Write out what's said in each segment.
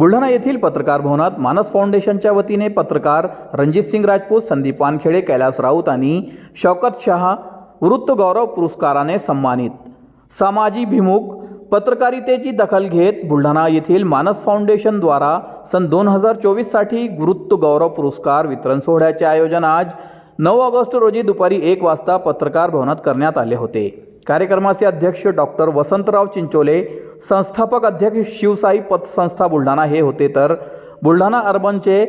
बुलढाणा येथील पत्रकार भवनात मानस फाउंडेशनच्या वतीने पत्रकार रणजित सिंग राजपूत संदीप वानखेडे कैलास राऊत आणि शौकत शहा वृत्त गौरव पुरस्काराने सन्मानित. सामाजिभिमुख पत्रकारितेची दखल घेत बुलढाणा येथील मानस फाउंडेशनद्वारा सन दोन हजार चोवीससाठी वृत्तगौरव गौरव पुरस्कार वितरण सोहळ्याचे आयोजन आज नऊ ऑगस्ट रोजी दुपारी एक वाजता पत्रकार भवनात करण्यात आले होते. कार्यक्रमाचे अध्यक्ष डॉक्टर वसंतराव चिंचोले संस्थापक अध्यक्ष शिवसाई पतसंस्था बुलढाणा हे होते तर बुलढाणा अर्बनचे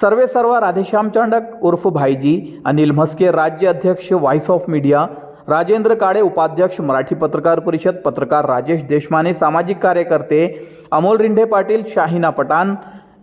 सर्वे सर्व राधेश्याम चांडक उर्फ भाईजी अनिल म्हस्के राज्य अध्यक्ष voice of media Rajendra Kale उपाध्यक्ष मराठी पत्रकार परिषद पत्रकार राजेश देशमाने सामाजिक कार्यकर्ते अमोल रिंढे पाटील शाहिना पठाण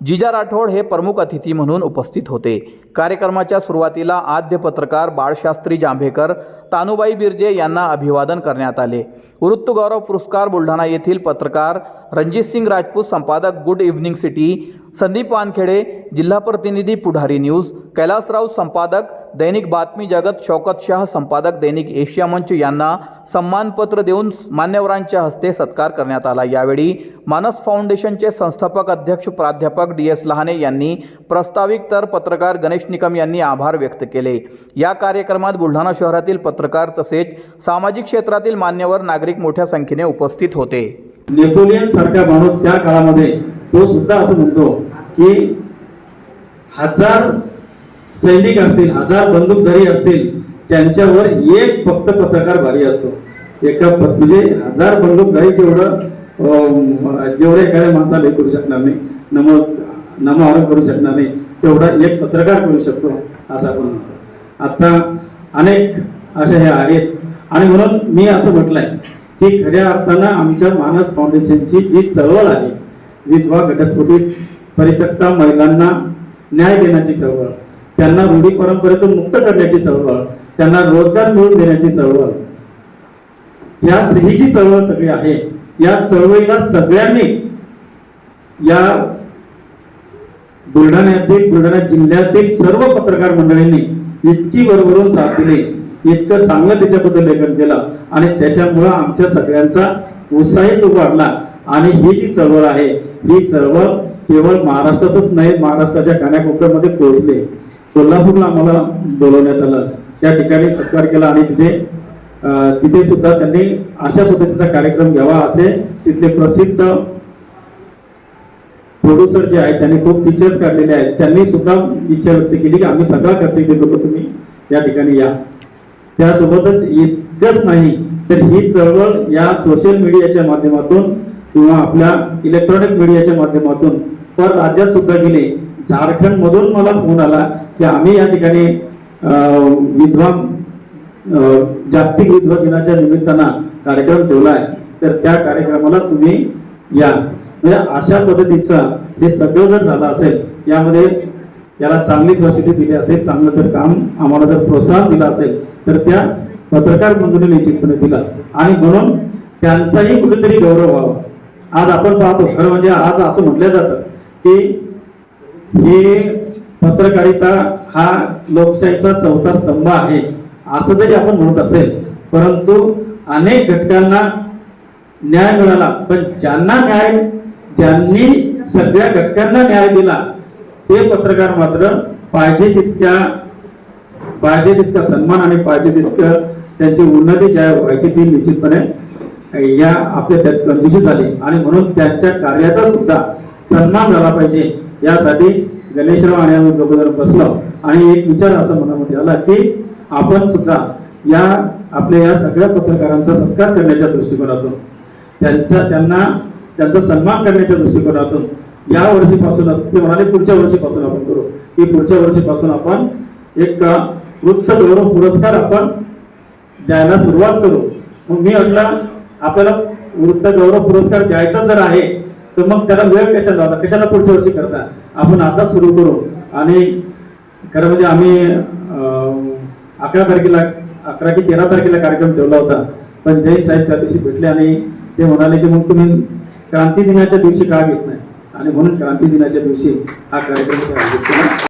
जिजा राठोड हे प्रमुख अतिथी म्हणून उपस्थित होते. कार्यक्रमाच्या सुरुवातीला आद्य पत्रकार बाळशास्त्री जांभेकर तानुबाई बिर्जे यांना अभिवादन करण्यात आले. वृत्तगौरव पुरस्कार बुलढाणा येथील पत्रकार रणजित सिंग राजपूत संपादक good evening city Sandeep Wankhede जिल्हा प्रतिनिधी पुढारी न्यूज कैलासराव संपादक दैनिक बातमी जगत शौकत शाह संपादक दैनिक एशिया मंच यांना सन्मानपत्र देऊन मान्यवरांच्या हस्ते सत्कार करण्यात आला. यावेळी मानस फाउंडेशनचे संस्थापक अध्यक्ष प्राध्यापक डी एस लहाने यांनी प्रस्ताविक तर पत्रकार गणेश निकम यांनी आभार व्यक्त केले. या कार्यक्रमात बुलढाणा शहरातील पत्रकार तसेच सामाजिक क्षेत्रातील मान्यवर नागरिक मोठ्या संख्येने उपस्थित होते. नेपोलियन सारख्या माणूस त्या काळामध्ये तो सुद्धा असं म्हणतो की हजार सैनिक असतील हजार बंदूकधारी असतील त्यांच्यावर एक फक्त पत्रकार भारी असतो. एका म्हणजे हजार बंदूकधारी जेवढं अं, जेवढं एखाद्या माणसाला हे करू शकणार नाही नमो नमो आरोप करू शकणार नाही तेवढा एक पत्रकार करू शकतो असं आपण म्हणतो. आता अनेक अशा हे आहेत. आणि म्हणून मी असं म्हटलंय की खऱ्या अर्थानं आमच्या मानस फाउंडेशनची जी चळवळ आहे विधवा घटस्फोटित परित्यक्ता महिलांना न्याय देण्याची चळवळ त्यांना रूढी परंपरेतून मुक्त करण्याची चळवळ त्यांना रोजगार मिळवून देण्याची चळवळ. या ही जी चळवळ सगळी आहे. या चळवळीला सगळ्यांनी या बुलढाण्यातील बुलढाणा जिल्ह्यातील सर्व पत्रकार मंडळींनी इतकी भरभरून साथ दिली इतकं चांगलं त्याच्याबद्दल लेखन केलं आणि त्याच्यामुळं आमच्या सगळ्यांचा उत्साही तो वाढला आणि ही जी चळवळ आहे ही चळवळ केवळ महाराष्ट्रातच नाही महाराष्ट्राच्या कानाकोपऱ्यामध्ये पोहोचले. कोल्हापूरला आम्हाला बोलवण्यात आलं. त्या ठिकाणी सत्कार केला आणि तिथे तिथे सुद्धा त्यांनी अशा पद्धतीचा कार्यक्रम घ्यावा असे तिथले प्रसिद्ध प्रोड्युसर जे आहेत त्यांनी खूप पिक्चर्स काढलेले आहेत. त्यांनी सुद्धा इच्छा व्यक्त केली की आम्ही सगळा खर्च इथे करतो तुम्ही या ठिकाणी या. त्यासोबतच इतकंच नाही तर ही चळवळ या सोशल मीडियाच्या माध्यमातून किंवा आपल्या इलेक्ट्रॉनिक मीडियाच्या माध्यमातून पर राज्यात सुद्धा गेले. झारखंड मधून मला फोन आला की आम्ही या ठिकाणी विधवा जागतिक विधवा दिनाच्या निमित्तानं कार्यक्रम ठेवलाय. तर त्या कार्यक्रमाला तुम्ही या. म्हणजे अशा पद्धतीचं हे सगळं जर झालं असेल यामध्ये याला चांगली प्रसिद्धी दिली असेल चांगलं जर काम आम्हाला जर प्रोत्साहन दिलं असेल तर त्या पत्रकार बंधूंनी निश्चितपणे दिला. आणि म्हणून त्यांचाही कुठेतरी गौरव व्हावा. आज आपण पाहतो खरं म्हणजे आज असं म्हटलं जातं की हे पत्रकारिता हा लोकशाहीचा चौथा स्तंभ आहे असं जरी आपण म्हणत असेल परंतु अनेक घटकांना न्याय मिळाला पण ज्यांना न्याय ज्यांनी सगळ्या घटकांना न्याय दिला ते पत्रकार मात्र पाहिजे तितक्या पाहिजे तितका सन्मान आणि पाहिजे तितकं त्यांची उन्नती ज्या व्हायची ती निश्चितपणे या आपल्या त्यात कंजूसी झाली. आणि म्हणून त्यांच्या कार्याचा सुद्धा सन्मान झाला पाहिजे. यासाठी गणेशराव आणि आम्ही दोघं बसलो आणि एक विचार असं मनामध्ये आला की आपण सुद्धा या आपल्या या सगळ्या पत्रकारांचा सत्कार करण्याच्या दृष्टिकोनातून त्यांचा त्यांना त्यांचा सन्मान करण्याच्या दृष्टिकोनातून या वर्षीपासूनच ते म्हणाले पुढच्या वर्षीपासून आपण करू. की पुढच्या वर्षीपासून आपण एक वृत्त गौरव पुरस्कार आपण द्यायला सुरुवात करू. मग मी म्हटलं आपल्याला वृत्त गौरव पुरस्कार द्यायचा जर आहे तर मग त्याला वेळ कशाला लावता? कशाला पुढच्या वर्षी करता? आपण आता सुरू करू. आणि खरं म्हणजे आम्ही अकरा तारखेला अकरा की तेरा तारखेला कार्यक्रम ठेवला होता. पण जैन साहेब त्या दिवशी भेटले आणि ते म्हणाले की मग तुम्ही क्रांती दिनाच्या दिवशी का घेत नाही? आणि म्हणून क्रांती दिनाच्या दिवशी हा कार्यक्रम